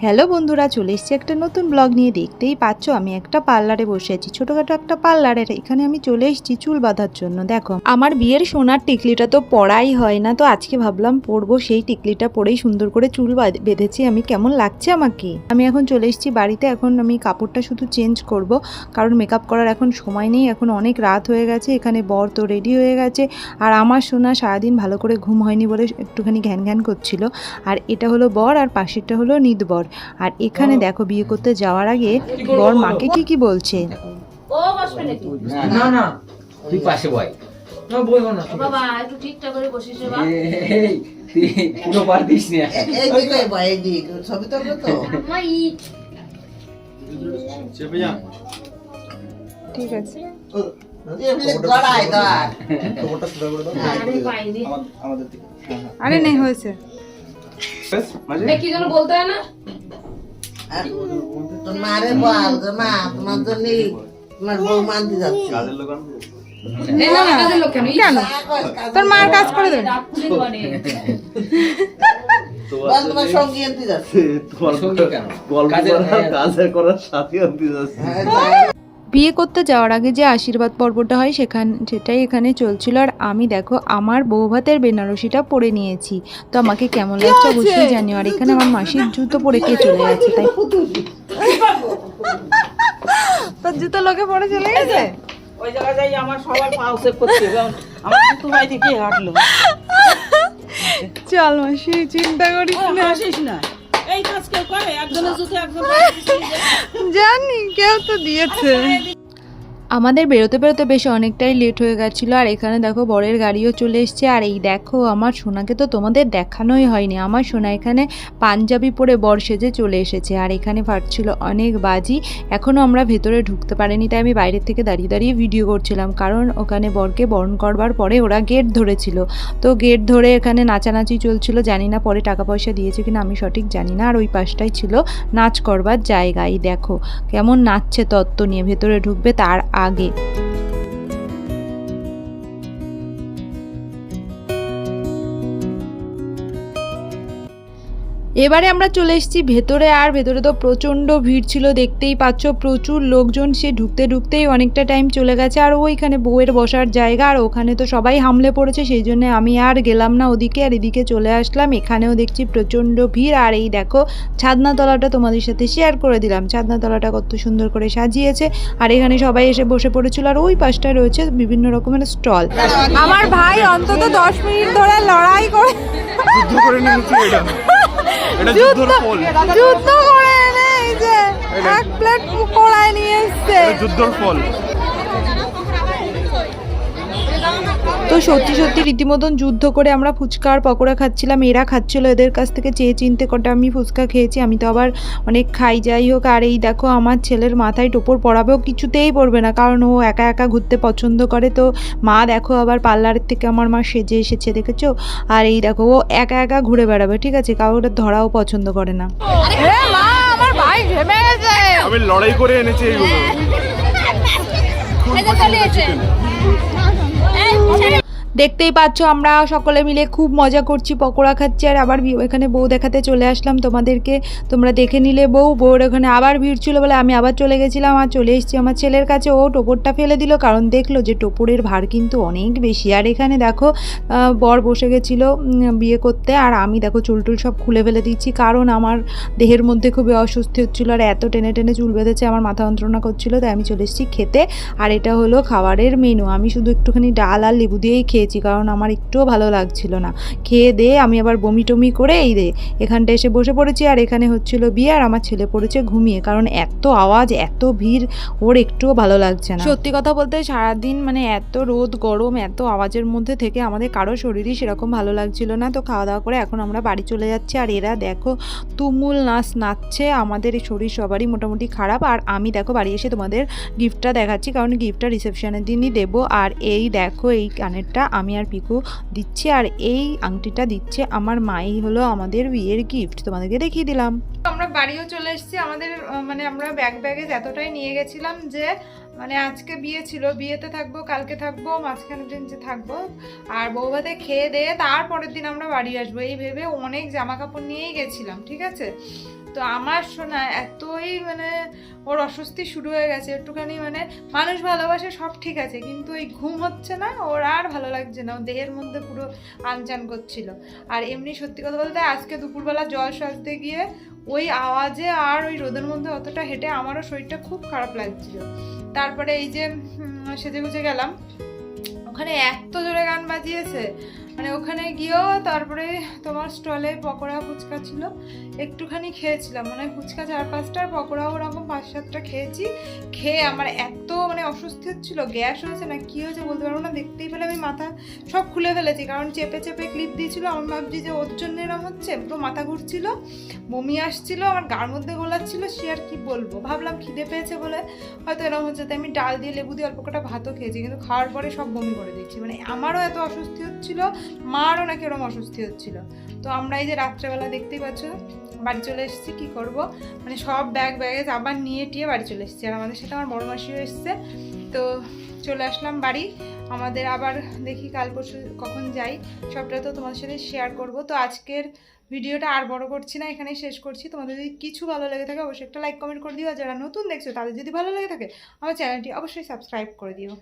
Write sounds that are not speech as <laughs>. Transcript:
Hello বন্ধুরা, চলে এসেছি একটা নতুন ব্লগ নিয়ে। দেখতেই পাচ্ছ, আমি একটা পার্লারে বসে আছি। ছোটোখাটো একটা পার্লারের, এখানে আমি চলে এসেছি চুল বাঁধার জন্য। দেখো, আমার বিয়ের সোনার টিকলিটা তো পড়াই হয় না, তো আজকে ভাবলাম পরবো, সেই টিকলিটা পরেই সুন্দর করে চুল বাঁধ- বেঁধেছি। আমি কেমন লাগছে আমাকে? আমি এখন চলে এসেছি বাড়িতে, এখন আমি কাপড়টা শুধু চেঞ্জ করব। কারণ মেকআপ করার এখন সময় নেই, এখন অনেক রাত হয়ে গেছে, এখানে বর তো রেডি হয়ে গেছে। আর আমার সোনা সারাদিন ভালো করে ঘুম হয়নি বলে একটুখানি ঘ্যান ঘ্যান করছিল। আর এটা হলো বর, আর পাশেরটা হলো নিদ বর আর এখানে দেখো বিয়ে করতে যাওয়ার আগে বর মাকে কি কি বলছে? ও বসবে নাকি না না তুই পাশে বয়। না বলব না ও বাবা একটু ঠিকঠাক করে বসিস রে বাবা এই, তুই পুরো পারতিস না। এইদিকে বা এইদিক ছবি তো? ঠিক আছে। গড়াই দাঁড় আরে নেই হয়েছে। কি যেন বলতে হয় না? তোর মারে বল যে মা তোমার জন্য তোমার বউ মানতে যাচ্ছে এ না না কাজের লোক কেন? কেন তোর মার কাজ করে দেবে তোমার সঙ্গী আনতে যাচ্ছে কাজের করার সাথে আনতে যাচ্ছে। বিয়ে করতে যাওয়ার আগে যে আশীর্বাদ পর্বটা হয় সেখান সেটাই এখানে চলছিল। আর আমি দেখো আমার বউ ভাতের বেনারসিটা পরে নিয়েছি। তো আমাকে কেমন লাগছে অবশ্যই জানিও। আর এখানে আমার মাসির জুতো পরে কে চলে যাচ্ছে তাই তোর জুতো লোকে পরে চলে গেছে? ওই জায়গায় যাই আমার সবার পা সেভ করতে হবে। আমার কিন্তু ভাই থেকে হাঁটলো। চল মাসি চিন্তা করিস না। হাসিস না। এই কাজ কেউ করে? একজনের জুতো একজন <laughs> জানি কেউ তো দিয়েছে। আমাদের বেরোতে বেরোতে বেশ অনেকটাই লেট হয়ে গেছিল, আর এখানে দেখো বরের গাড়িও চলে এসছে, আর এই দেখো আমার সোনাকে তো তোমাদের দেখানোই হয়নি, আমার সোনা এখানে পাঞ্জাবি পরে বর সেজে চলে এসেছে, আর এখানে ফাটছিল অনেক বাজি এখনও আমরা ভেতরে ঢুকতে পারিনি, তাই আমি বাইরের থেকে দাঁড়িয়ে দাঁড়িয়ে ভিডিও করছিলাম, কারণ ওখানে বরকে বরণ করবার পরে ওরা গেট ধরেছিল, তো গেট ধরে এখানে নাচানাচি চলছিল, জানি না পরে টাকা পয়সা দিয়েছে কিনা, আমি সঠিক জানি না, আর ওই পাশটাই ছিল নাচ করবার জায়গা, এই দেখো কেমন নাচছে তত্ত্ব নিয়ে ভেতরে ঢুকবে, তার আগে এবারে আমরা চলে এসেছি ভেতরে আর ভেতরে তো প্রচণ্ড ভিড় ছিল দেখতেই পাচ্ছ প্রচুর লোকজন সে ঢুকতে ঢুকতেই অনেকটা টাইম চলে গেছে আর ওইখানে বউয়ের বসার জায়গা আর ওখানে তো সবাই হামলে পড়েছে সেই জন্য আমি আর গেলাম না ওদিকে আর এদিকে চলে আসলাম এখানেও দেখছি প্রচণ্ড ভিড় আর এই দেখো ছাদনাতলাটা তোমাদের সাথে শেয়ার করে দিলাম ছাদনাতলাটা কত সুন্দর করে সাজিয়েছে আর এখানে সবাই এসে বসে পড়েছিল আর ওই পাশটায় রয়েছে বিভিন্ন রকমের স্টল। আমার ভাই অন্তত দশ মিনিট ধরে লড়াই করে যুদ্ধ করে নিয়েছি এটা এটা যুদ্ধ করে এনে এই যে এক প্লেট কড়াই নিয়ে এসছে। যুদ্ধর ফল। তো সত্যি সত্যি রীতিমতন যুদ্ধ করে আমরা ফুচকা আর পকোড়া খাচ্ছিলাম এরা খাচ্ছিল এদের কাছ থেকে চেয়ে চিনতে কটা আমি ফুচকা খেয়েছি আমি তো আবার অনেক খাই যাই হোক আর এই দেখো আমার ছেলের মাথায় টোপর পরাবেও কিছুতেই পড়বে না কারণ ও একা একা ঘুরতে পছন্দ করে তো মা দেখো আবার পার্লারের থেকে আমার মা সেজে এসেছে দেখেছ আর এই দেখো ও একা একা ঘুরে বেড়াবে ঠিক আছে কাউকে ধরাও পছন্দ করে না আমি লড়াই করে এনেছি এইগুলো দেখতেই পাচ্ছ, আমরা সকলে মিলে খুব মজা করছি, পকোড়া খাচ্ছি। আর আবার এখানে বউ দেখাতে চলে আসলাম তোমাদেরকে। তোমরা দেখে নিলে বউ বউর ওখানে আবার ভিড় ছিল বলে আমি আবার চলে গেছিলাম আর চলে এসেছি আমার ছেলের কাছে। ও টোপরটা ফেলে দিল, কারণ দেখল যে টোপরের ভার কিন্তু অনেক বেশি। আর এখানে দেখো বর বসে গেছিল বিয়ে করতে। আর আমি দেখো চুল টুল সব খুলে ফেলে দিচ্ছি, কারণ আমার দেহের মধ্যে খুবই অস্বস্তি হচ্ছিল। আর এত টেনে টেনে চুল বেঁধেছে, আমার মাথা যন্ত্রণা করছিল, তাই আমি চলে এসেছি খেতে। আর এটা হলো খাবারের মেনু আমি শুধু একটুখানি ডাল আর লেবু দিয়েই খেয়েছি, কারণ আমার একটুও ভালো লাগছিল না। খেয়ে দিয়ে আমি আবার বমি টমি করে এই রে এখানটা এসে বসে পড়েছি, আর এখানে হচ্ছিল বিয়ে, আর আমার ছেলে পড়েছে ঘুমিয়ে। কারণ এত আওয়াজ, এত ভিড়, ওর একটুও ভালো লাগছে না। সত্যি কথা বলতে, সারাদিন মানে এত রোদ, গরম, এত আওয়াজের মধ্যে থেকে আমাদের কারও শরীরই সেরকম ভালো লাগছিল না। তো খাওয়া দাওয়া করে এখন আমরা বাড়ি চলে যাচ্ছি, আর এরা দেখো তুমুল নাচ নাচছে। আমাদের শরীর সবারই মোটামুটি খারাপ। আর আমি দেখো বাড়ি এসে তোমাদের গিফটটা দেখাচ্ছি, কারণ গিফটটা রিসেপশনের দিনই দেবো। আর এই দেখো, এই কানেরটা আমি আর পিকু দিচ্ছি আর এই আংটিটা দিচ্ছে আমার মাই হলো আমাদের বিয়ের গিফট তোমাদেরকে দেখিয়ে দিলাম। আমরা বাড়িও চলে এসেছি। আমাদের মানে আমরা ব্যাগ ব্যাগে এতটাই নিয়ে গেছিলাম যে মানে আজকে বিয়ে ছিল, বিয়েতে থাকব, কালকে থাকব মাঝখানে দিন যে থাকব, আর বৌভাতে খেয়ে দিয়ে তারপরের দিন আমরা বাড়ি আসব। এই ভেবে অনেক জামা কাপড় নিয়েই গেছিলাম, ঠিক আছে? তো আমার শোনা এতই মানে ওর অস্বস্তি শুরু হয়ে গেছে, একটুখানি মানে মানুষ ভালোবাসে সব ঠিক আছে, কিন্তু এই ঘুম হচ্ছে না, ওর আর ভালো লাগছে না ওর দেহের মধ্যে পুরো আনচান করছিল। আর এমনি সত্যি কথা বলতে আজকে দুপুরবেলা জল সাজতে গিয়ে ওই আওয়াজে আর ওই রোদের মধ্যে অতটা হেঁটে আমারও শরীরটা খুব খারাপ লাগছিল। তারপরে এই যে সেজে গুজে গেলাম। ওখানে এত জোরে গান বাজিয়েছে। মানে ওখানে গিয়েও তারপরে তোমার স্টলে পকোড়া ফুচকা ছিল, একটুখানি খেয়েছিলাম। মানে ফুচকা চার পাঁচটার পকোড়া ওরকম পাঁচ সাতটা খেয়েছি। খেয়ে আমার এত মানে অস্বস্তি হচ্ছিল গ্যাস হয়েছে না, কী হয়েছে বলতে পারব না, দেখতেই পেলে আমি মাথা সব খুলে ফেলেছি। কারণ চেপে চেপে ক্লিপ দিয়েছিল, আমি ভাবছি যে ওর জন্য এরকম হচ্ছে, পুরো মাথা ঘুরছিল, বমি আসছিল, আমার গার মধ্যে গোলাচ্ছিল, সে আর কি বলব? ভাবলাম খিদে পেয়েছে বলে হয়তো এরকম হচ্ছে, তাই আমি ডাল দিয়ে লেবু দিয়ে অল্প কটা ভাতও খেয়েছি, কিন্তু খাওয়ার পরে সব বমি করে দিচ্ছি। মানে আমারও এত অস্বস্তি হচ্ছিল মারও নাকি ওরকম অস্বস্তি হচ্ছিল। তো আমরা এই যে রাত্রেবেলা দেখতেই পাচ্ছ, বাড়ি চলে এসেছি, কি করব? মানে সব ব্যাগ ব্যাগেজ আবার নিয়ে টিয়ে বাড়ি চলে এসেছি। আর আমাদের সাথে আমার বড় মাসিও এসছে। তো চলে আসলাম বাড়ি। আমাদের আবার দেখি কাল পরশু কখন যাই। সবটা তো তোমাদের সাথে শেয়ার করব। তো আজকের ভিডিওটা আর বড় করছি না, এখানেই শেষ করছি। তোমাদের যদি কিছু ভালো লেগে থাকে, অবশ্যই একটা লাইক কমেন্ট করে দিও। আর যারা নতুন দেখছ, তাদের যদি ভালো লেগে থাকে, আমার চ্যানেলটি অবশ্যই সাবস্ক্রাইব করে দিও।